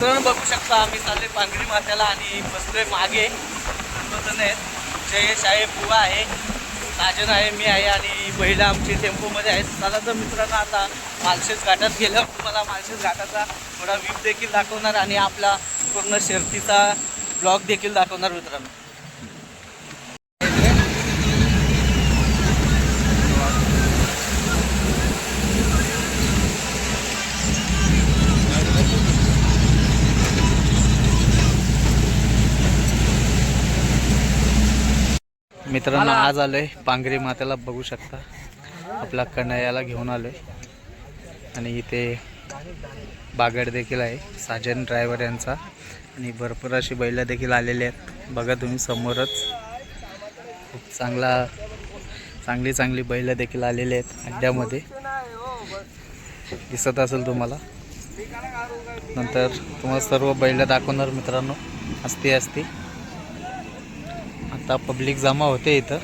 मित्रांनो बघू शकता आम्ही चालले पांगरी माथ्याला आणि बसलोय मागे. सर्वजण आहेत जयेश आहे बुवा आहे राजन आहे मी आहे आणि महिला आमची टेम्पोमध्ये आहेत. चला तर मित्रांनो आता मालशेज घाटात गेलं. तुम्हाला मालशेज घाटाचा थोडा व्हीप देखील दाखवणार आणि आपला पूर्ण शर्तीचा ब्लॉग देखील दाखवणार मित्रांनो. मित्रांनो आज आलोय. पांगरी मात्याला बघू शकता. आपला कन्हैयाला घेऊन आलोय. आणि इथे बागड देखील आहे. साजन ड्रायव्हर यांचा. आणि भरपूर अशी बैलं देखील आलेली आहेत. बघा तुम्ही समोरच. खूप चांगला चांगली चांगली बैलं देखील आलेली आहेत अड्ड्यामध्ये. दिसत असेल तुम्हाला. नंतर तुम्हाला सर्व बैलं दाखवणार मित्रांनो. असती असती आता पब्लिक जमा होते इथं.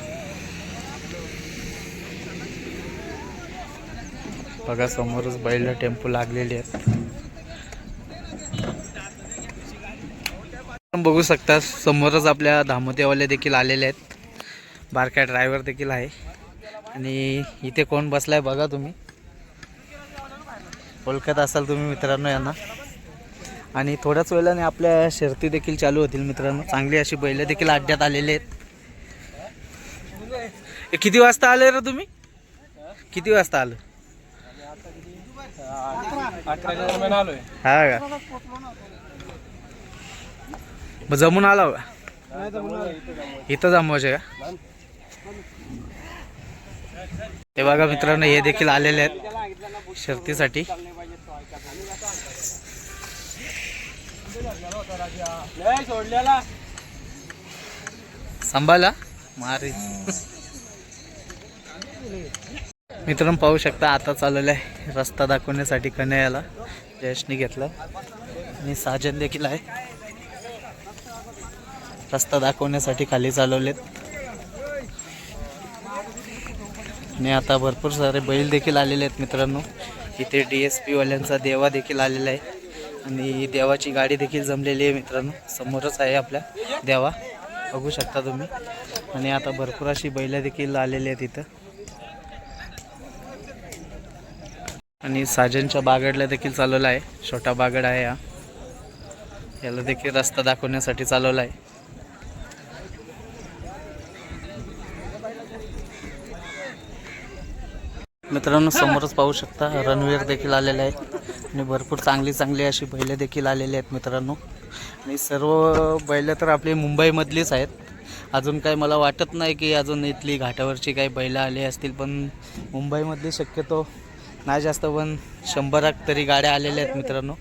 बघा समोरच बैलला टेम्पो लागलेले आहेत. बघू शकता समोरच आपल्या धामोतेवाले देखील आलेले आहेत. बारक्या ड्रायव्हर देखील आहे. आणि इथे कोण बसलाय बघा तुम्ही. ओळखत असाल तुम्ही मित्रांनो यांना. आणि थोड्याच वेळाने आपल्या शर्ती देखील चालू होतील मित्रांनो. चांगली अशी बैल देखील अड्ड्यात आलेले आहेत. किती वाजता आले रे तुम्ही? किती वाजता आलं? हा का? मग जमून आला का इथं जमवायचे का? ते बघा मित्रांनो हे देखील आलेले आहेत शर्तीसाठी. सोडलेला. सांभाळा मारी. मित्रांनो पाहू शकता आता चाललेला आहे. रस्ता दाखवण्यासाठी कन्हैयाला. जयशनी घेतला. आणि साजन देखील आहे. रस्ता दाखवण्यासाठी खाली चालवलेत. आणि आता भरपूर सारे बैल देखील आलेले आहेत मित्रांनो. इथे डी एस पीवाल्यांचा देवा देखील आलेला आहे. आणि देवाची गाडी देखील जमलेली आहे मित्रांनो. समोरच आहे आपल्या देवा. बघू शकता तुम्ही. आणि आता भरपूर अशी बैलं देखील आलेली आहेत इथं. आणि साजनच्या बागडला देखील चालवला आहे. छोटा बागड आहे हा. याला देखील रस्ता दाखवण्यासाठी चालवला आहे. मित्रांनो समोरच पाहू शकता रणवीर देखील आलेला आहे आणि भरपूर चांगली चांगली अशी बैलं देखील आलेली आहेत मित्रांनो. आणि सर्व बैलं तर आपली मुंबईमधलीच आहेत. अजून काही मला वाटत नाही की अजून इथली घाटावरची काही बैलं आली असतील पण मुंबईमधली शक्यतो नाही जास्त पण शंभराक तरी गाड्या आलेल्या आहेत मित्रांनो.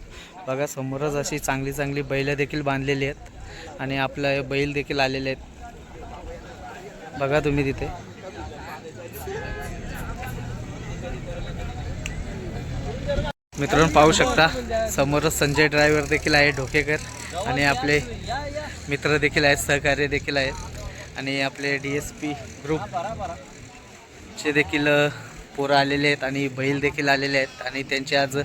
बघा समोरच अशी चांगली चांगली बैलं देखील बांधलेली आहेत. आणि आपलं बैल देखील आलेले आहेत. बघा तुम्ही तिथे. मित्रांनो पाहू शकता समोरच संजय ड्रायव्हर देखील आहे ढोकेकर आणि आपले मित्र देखील आहेत सहकार्य देखील आहेत. आणि आपले डी एस पी ग्रुपचे देखील पोरं आलेले आहेत आणि बैल देखील आलेले आहेत. आणि त्यांची आज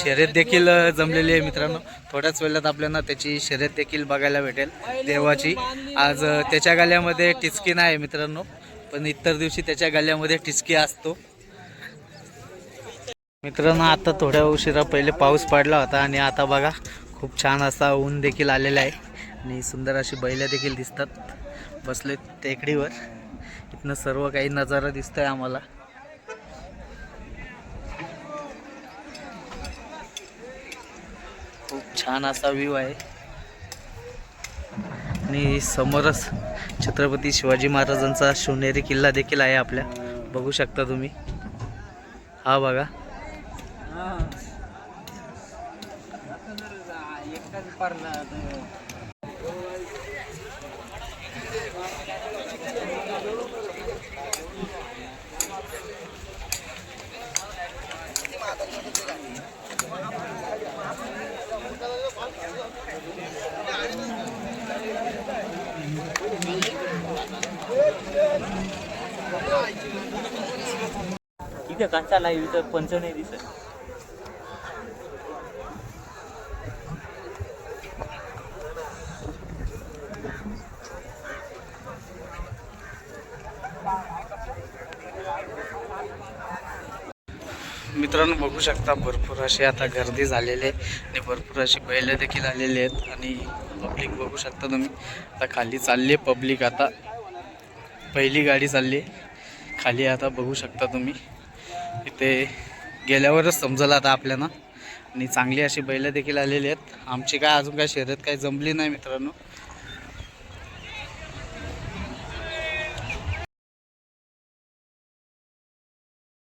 शर्यत देखील जमलेली आहे मित्रांनो. थोड्याच वेळात आपल्याला त्याची शर्यत देखील बघायला भेटेल. देवाची. आज त्याच्या गाल्यामध्ये टिचकी नाही मित्रांनो पण इतर दिवशी त्याच्या गाल्यामध्ये टिचकी असतो. मित्रांनो आता थोड्या उशिरा पहिले पाऊस पडला होता आणि आता बघा खूप छान असा ऊन देखील आलेला आहे. आणि सुंदर अशी बैल्या देखील दिसतात. बसले टेकडीवर. इथनं सर्व काही नजारा दिसतोय आम्हाला. खूप छान असा व्ह्यू आहे. आणि समोरच छत्रपती शिवाजी महाराजांचा शिवनेरी किल्ला देखील आहे आपल्या. बघू शकता तुम्ही. हा बघा. इथे कसा लाईव्ह इथं पंच नाही दिसत? मित्रांनो बघू शकता भरपूर अशी आता गर्दी झालेली आहे आणि भरपूर अशी बैलं देखील आलेली आहेत आणि पब्लिक बघू शकता तुम्ही. आता खाली चालली आहे पब्लिक आता. पहिली गाडी चालली आहे. खाली आता बघू शकता तुम्ही. इथे गेल्यावरच समजलं आता आपल्याला. आणि चांगली अशी बैलं देखील आलेली आहेत. आमची काय अजून काय शर्यत काही जमली नाही मित्रांनो.